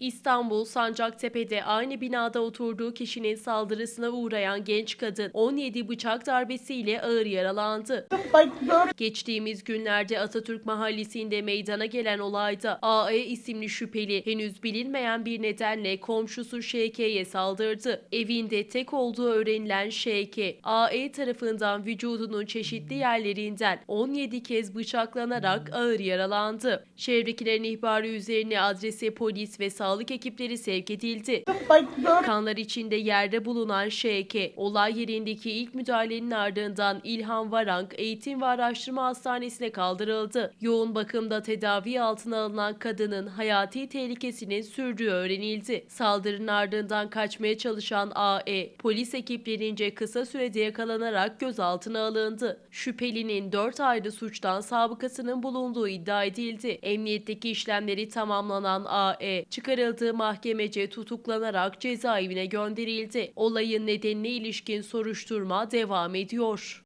İstanbul Sancaktepe'de aynı binada oturduğu kişinin saldırısına uğrayan genç kadın 17 bıçak darbesiyle ağır yaralandı. Geçtiğimiz günlerde Atatürk Mahallesi'nde meydana gelen olayda AE isimli şüpheli henüz bilinmeyen bir nedenle komşusu Şevke'ye saldırdı. Evinde tek olduğu öğrenilen Şevke, AE tarafından vücudunun çeşitli yerlerinden 17 kez bıçaklanarak ağır yaralandı. Çevrekilerin ihbarı üzerine adrese polis ve sağlık ekipleri sevk edildi. Kanlar içinde yerde bulunan Şevke, olay yerindeki ilk müdahalenin ardından İlhan Varank Eğitim ve Araştırma Hastanesi'ne kaldırıldı. Yoğun bakımda tedavi altına alınan kadının hayati tehlikesinin sürdüğü öğrenildi. Saldırının ardından kaçmaya çalışan AE, polis ekiplerince kısa sürede yakalanarak gözaltına alındı. Şüphelinin 4 ayrı suçtan sabıkasının bulunduğu iddia edildi. Emniyetteki işlemleri tamamlanan AE, çıkarıldığı mahkemece tutuklanarak cezaevine gönderildi. Olayın nedenine ilişkin soruşturma devam ediyor.